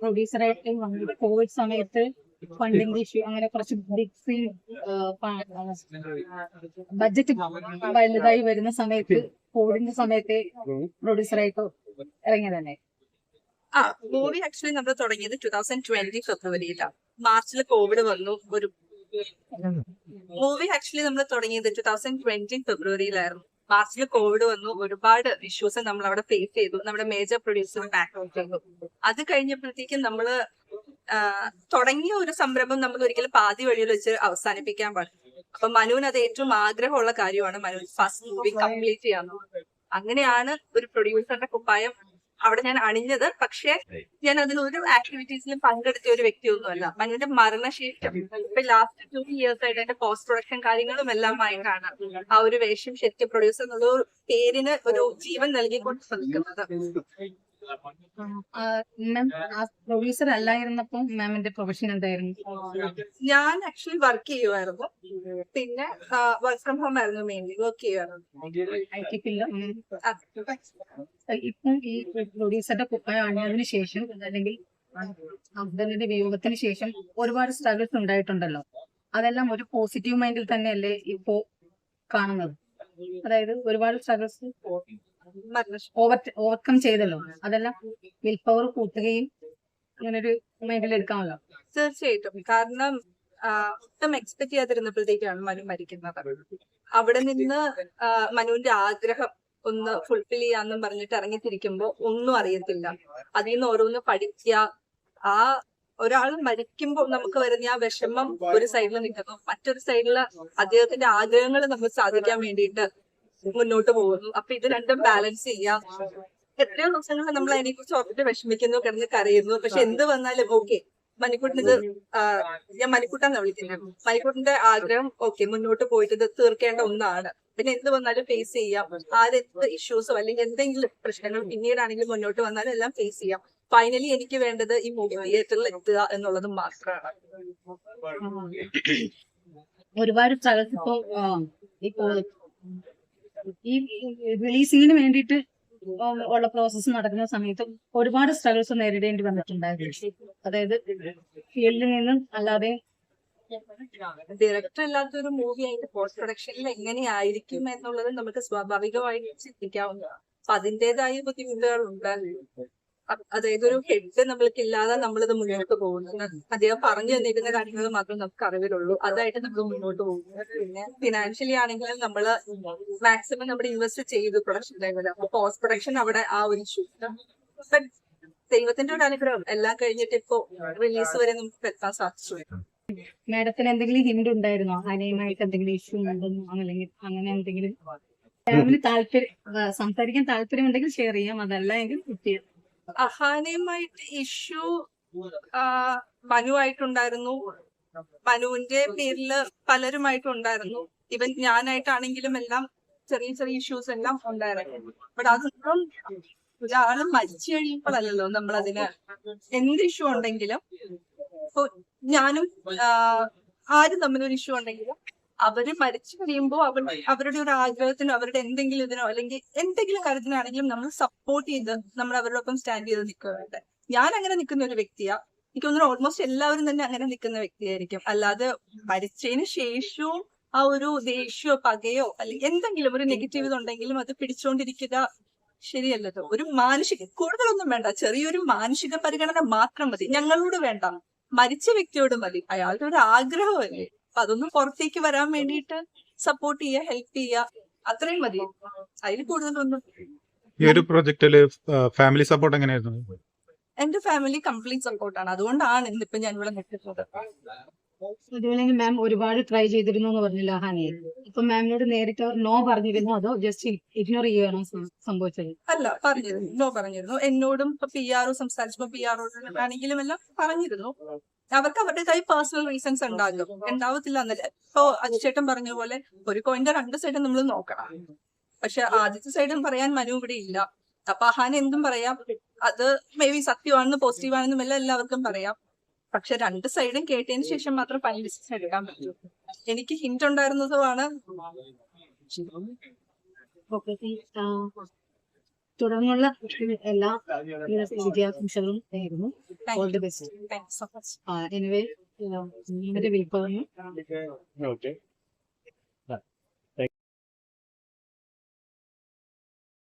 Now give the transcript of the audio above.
പ്രൊഡ്യൂസറായിട്ട് വന്നത് കോവിഡ് സമയത്ത് ഫണ്ടിന്റെ ഇഷ്യൂ അങ്ങനെ കുറച്ച് ബഡ്ജറ്റ് വലുതായി വരുന്ന സമയത്ത് കോവിഡിന്റെ സമയത്ത് പ്രൊഡ്യൂസറായിട്ട് ഇറങ്ങിയത് തന്നെ ആ മൂവി ആക്ച്വലി നമ്മൾ തുടങ്ങിയത് ടൂ തൗസൻഡ് ട്വന്റി ഫെബ്രുവരിയിലാണ് മാർച്ചിൽ കോവിഡ് വന്നു ഒരു മൂവി ആക്ച്വലി നമ്മൾ തുടങ്ങിയത് ടൂ തൗസൻഡ് ട്വന്റി ഫെബ്രുവരിയിലായിരുന്നു. മാർച്ചിൽ കോവിഡ് വന്നു. ഒരുപാട് ഇഷ്യൂസ് നമ്മൾ അവിടെ ഫേസ് ചെയ്തു. നമ്മുടെ മേജർ പ്രൊഡ്യൂസർ ബാക്ക് ചെയ്തു. അത് കഴിഞ്ഞപ്പോഴത്തേക്കും നമ്മൾ ആ, തുടങ്ങിയ ഒരു സംരംഭം നമ്മൾ ഒരിക്കലും പാതി വഴിയിൽ വെച്ച് അവസാനിപ്പിക്കാൻ പാടില്ല. അപ്പൊ മനുവിന് അത് ഏറ്റവും ആഗ്രഹമുള്ള കാര്യമാണ് മനു ഫസ്റ്റ് മൂവി കംപ്ലീറ്റ് ചെയ്യാന്നുള്ളത് അങ്ങനെയാണ് ഒരു പ്രൊഡ്യൂസറുടെ കുപ്പായം അവിടെ ഞാൻ അണിഞ്ഞത്. പക്ഷേ ഞാൻ അതിൽ ഒരു ആക്ടിവിറ്റീസിലും പങ്കെടുത്ത ഒരു വ്യക്തിയൊന്നുമല്ല. മനുവിന്റെ മരണശേഷം ഇപ്പൊ ലാസ്റ്റ് ടു ഇയേഴ്സ് ആയിട്ട് എന്റെ പോസ്റ്റ് പ്രൊഡക്ഷൻ കാര്യങ്ങളും എല്ലാം ആയിട്ടാണ് ആ ഒരു വേഷം ശരിക്കും പ്രൊഡ്യൂസർ എന്നുള്ള പേരിന് ഒരു ജീവൻ നൽകിക്കൊണ്ട് ശ്രമിക്കുന്നത് മാം പ്രൊഡ്യൂസർ അല്ലായിരുന്നപ്പോ മാമിന്റെ പ്രൊഫഷൻ എന്തായിരുന്നു? ഞാൻ ആക്ച്വലി വർക്ക് ചെയ്യുമായിരുന്നു. പിന്നെ വർക്ക് ഫ്രം ഹോം ആയിരുന്നു മെയിൻലി വർക്ക് ചെയ്യുമായിരുന്നു ഐ ടി ഫീൽഡ് അത്. ഇപ്പം ഈ പ്രൊഡ്യൂസറുടെ കുപ്പായം ശേഷം അല്ലെങ്കിൽ അബ്ദലിന്റെ വിയോഗത്തിന് ശേഷം ഒരുപാട് സ്ട്രഗിൾസ് ഉണ്ടായിട്ടുണ്ടല്ലോ. അതെല്ലാം ഒരു പോസിറ്റീവ് മൈൻഡിൽ തന്നെയല്ലേ ഇപ്പോ കാണുന്നത്? അതായത് ഒരുപാട് സ്ട്രഗിൾസ് ഓവർ ഓവർകം ചെയ്തല്ലോ. അതെല്ലാം വിൽ പവർ കൂട്ടുകയും അങ്ങനെ ഒരു മൈൻഡിൽ എടുക്കാമല്ലോ. തീർച്ചയായിട്ടും. കാരണം ഒട്ടും എക്സ്പെക്ട് ചെയ്യാതിരുന്നപ്പോഴത്തേക്കാണ് മനു മരിക്കുന്നത്. അവിടെ നിന്ന് മനുവിന്റെ ആഗ്രഹം ഒന്ന് ഫുൾഫിൽ ചെയ്യാന്നും പറഞ്ഞിട്ട് ഇറങ്ങിത്തിരിക്കുമ്പോ ഒന്നും അറിയത്തില്ല. അതിൽ നിന്ന് ഓരോന്ന് പഠിക്കുക. ആ ഒരാൾ മരിക്കുമ്പോൾ നമുക്ക് വരുന്ന ആ വിഷമം ഒരു സൈഡിൽ നിൽക്കുന്നു. മറ്റൊരു സൈഡിൽ അദ്ദേഹത്തിന്റെ ആഗ്രഹങ്ങൾ നമുക്ക് സാധിക്കാൻ വേണ്ടിയിട്ട് മുന്നോട്ട് പോകുന്നു. അപ്പൊ ഇത് രണ്ടും ബാലൻസ് ചെയ്യാം. എത്രയോ ദിവസങ്ങൾ നമ്മൾ അതിനെ കുറിച്ച് ഓർത്തിട്ട് വിഷമിക്കുന്നു കിടന്ന് കരയുന്നു. പക്ഷെ എന്ത് വന്നാലും ഓക്കെ മണിക്കൂട്ടിന് ഞാൻ മണിക്കൂട്ടാന്ന് വിളിക്കുന്നത്. മണിക്കൂട്ടിന്റെ ആഗ്രഹം ഓക്കെ മുന്നോട്ട് പോയിട്ട് ഇത് തീർക്കേണ്ട ഒന്നാണ്. പിന്നെ എന്ത് വന്നാലും ഫേസ് ചെയ്യാം. ആരെന്ത് ഇഷ്യൂസോ അല്ലെങ്കിൽ എന്തെങ്കിലും പ്രശ്നങ്ങൾ പിന്നീടാണെങ്കിലും മുന്നോട്ട് വന്നാലും എല്ലാം ഫേസ് ചെയ്യാം. ഫൈനലി എനിക്ക് വേണ്ടത് ഈ മൂവി തിയേറ്ററിൽ എത്തുക എന്നുള്ളത് മാത്രമാണ്. ഒരുപാട് സ്ഥലത്ത് ഇപ്പോ ഈ റിലീസിങ്ങിന് വേണ്ടിയിട്ട് ഉള്ള പ്രോസസ്സ് നടക്കുന്ന സമയത്ത് ഒരുപാട് സ്ട്രഗിൾസ് നേരിടേണ്ടി വന്നിട്ടുണ്ടായിരുന്നു. അതായത് ഫീൽഡിൽ നിന്നും അല്ലാതെ ഡയറക്ടർ അല്ലാത്തൊരു മൂവി അതിന്റെ പോസ്റ്റ് പ്രൊഡക്ഷനിൽ എങ്ങനെയായിരിക്കും എന്നുള്ളത് നമുക്ക് സ്വാഭാവികമായിട്ട് ചിന്തിക്കാവുന്നതാണ്. അപ്പൊ അതിന്റേതായ ബുദ്ധിമുട്ടുകൾ ഉണ്ട് അ- അതായത് ഒരു ഹെഡ് നമ്മൾക്ക് ഇല്ലാതെ നമ്മളിത് മുന്നോട്ട് പോകുന്നത് അദ്ദേഹം പറഞ്ഞു തന്നിരിക്കുന്ന കാര്യങ്ങൾ മാത്രം നമുക്ക് അറിവിലുള്ളൂ. അതായിട്ട് നമ്മൾ മുന്നോട്ട് പോകുന്നത് പിന്നെ ഫിനാൻഷ്യലി ആണെങ്കിലും നമ്മൾ മാക്സിമം നമ്മൾ ഇൻവെസ്റ്റ് ചെയ്തു പ്രൊഡക്ഷൻ ടൈമിൽ അപ്പൊ പോസ്റ്റ് പ്രൊഡക്ഷൻ അവിടെ ആ ഒരു ഇഷ്യൂ ദൈവത്തിന്റെ ഒരു അനുഗ്രഹം. എല്ലാം കഴിഞ്ഞിട്ട് ഇപ്പോ റിലീസ് വരെ നമുക്ക് എത്താൻ സാധിച്ചു. മാഡത്തിന് എന്തെങ്കിലും ഹിന്റ് ഉണ്ടായിരുന്നോ? അനയുമായിട്ട് എന്തെങ്കിലും ഇഷ്യൂ ഉണ്ടെന്നോ? അല്ലെങ്കിൽ അങ്ങനെ എന്തെങ്കിലും? ഫാമിലി താല്പര്യം സംസാരിക്കാൻ താല്പര്യം ഉണ്ടെങ്കിൽ ഷെയർ ചെയ്യാം. അതല്ല എങ്കിൽ കുട്ടികൾ അഹാനയുമായിട്ട് ഇഷ്യൂ മനുവായിട്ടുണ്ടായിരുന്നു. മനുവിന്റെ പേരിൽ പലരുമായിട്ടുണ്ടായിരുന്നു. ഇവൻ ഞാനായിട്ടാണെങ്കിലും എല്ലാം ചെറിയ ചെറിയ ഇഷ്യൂസ് എല്ലാം ഉണ്ടായിരുന്നു. ബട്ട് അതൊന്നും ഒരാൾ മരിച്ചു കഴിയുമ്പോഴല്ലോ നമ്മൾ അതിന് എന്ത് ഇഷ്യൂ ഉണ്ടെങ്കിലും ഞാനും ആരും ആരും തമ്മിലൊരു ഇഷ്യൂ ഉണ്ടെങ്കിലും അവർ മരിച്ചു കഴിയുമ്പോൾ അവർ അവരുടെ ഒരു ആഗ്രഹത്തിനോ അവരുടെ എന്തെങ്കിലും ഇതിനോ അല്ലെങ്കിൽ എന്തെങ്കിലും കാര്യത്തിനാണെങ്കിലും നമ്മൾ സപ്പോർട്ട് ചെയ്ത് നമ്മൾ അവരോടൊപ്പം സ്റ്റാൻഡ് ചെയ്ത് നിൽക്കുന്നുണ്ട് ഞാൻ അങ്ങനെ നിൽക്കുന്ന ഒരു വ്യക്തിയാ. എനിക്ക് തോന്നുന്നു ഓൾമോസ്റ്റ് എല്ലാവരും തന്നെ അങ്ങനെ നിൽക്കുന്ന വ്യക്തിയായിരിക്കും. അല്ലാതെ മരിച്ചതിന് ശേഷവും ആ ഒരു ദേഷ്യമോ പകയോ അല്ലെങ്കിൽ എന്തെങ്കിലും ഒരു നെഗറ്റീവ് ഉണ്ടെങ്കിലും അത് പിടിച്ചുകൊണ്ടിരിക്കുക ശരിയല്ലല്ലോ ഒരു മാനസിക കൂടുതലൊന്നും വേണ്ട. ചെറിയൊരു മാനസിക പരിഗണന മാത്രം മതി. ഞങ്ങളോട് വേണ്ട. മരിച്ച വ്യക്തിയോട് മതി. അയാളുടെ ഒരു ആഗ്രഹമല്ലേ. അപ്പൊ അതൊന്നും പുറത്തേക്ക് വരാൻ വേണ്ടിയിട്ട് സപ്പോർട്ട് ചെയ്യുക ഹെൽപ്പ് ചെയ്യുക. അത്രയും മതി. അതിൽ കൂടുതലൊന്നും ഈ ഒരു പ്രൊജക്റ്റിൽ ഫാമിലി സപ്പോർട്ട് എങ്ങനെയായിരുന്നു? എന്റെ ഫാമിലി കംപ്ലീറ്റ് സപ്പോർട്ടാണ് അതുകൊണ്ടാണ് ഇന്നിപ്പോ ഞാൻ ഇവിടെ നിൽക്കുന്നത്. അതുപോലെ മാം ഒരുപാട് ട്രൈ ചെയ്തിരുന്നു എന്ന് പറഞ്ഞില്ല ഹാനിയെ ഇപ്പൊ മാമിനോട് നേരിട്ട് നോ പറഞ്ഞിരുന്നു? അതോ ജസ്റ്റ് ഇഗ്നോർ ചെയ്യുകയാണോ സംഭവിച്ചത്? അല്ല പറഞ്ഞിരുന്നു. നോ പറഞ്ഞിരുന്നു. എന്നോടും ഇപ്പൊ പി ആർ സംസാരിച്ചപ്പോ പി ആറോട് ആണെങ്കിലും എല്ലാം പറഞ്ഞിരുന്നു. അവർക്ക് അവരുടേതായ പേഴ്സണൽ റീസൺസ് ഉണ്ടാകും. ഉണ്ടാവത്തില്ല എന്നല്ല ഇപ്പൊ അജിച്ചേട്ടൻ പറഞ്ഞ പോലെ ഒരു കോയിന്റെ രണ്ട് സൈഡും നമ്മൾ നോക്കണം. പക്ഷെ ആദ്യത്തെ സൈഡും പറയാൻ മനു ഇവിടെ ഇല്ല. അപ്പൊ അഹാൻ എന്തും പറയാം. അത് മേ ബി സത്യമാണെന്ന് പോസിറ്റീവ് ആണെന്നും എല്ലാം എല്ലാവർക്കും പറയാം. പക്ഷെ രണ്ട് സൈഡും കേട്ടതിന് ശേഷം മാത്രം ഫൈനൽ ഡിസിഷൻ എടുക്കാൻ പറ്റും. എനിക്ക് ഹിന്റ് ഉണ്ടായിരുന്നതുമാണ്. തുടർന്നുള്ള എല്ലാ വിദ്യാഭ്യാസങ്ങളും നേരുന്നു. ഓൾ ദി ബെസ്റ്റ് എനിവേ വിൽപ്പതും Okay.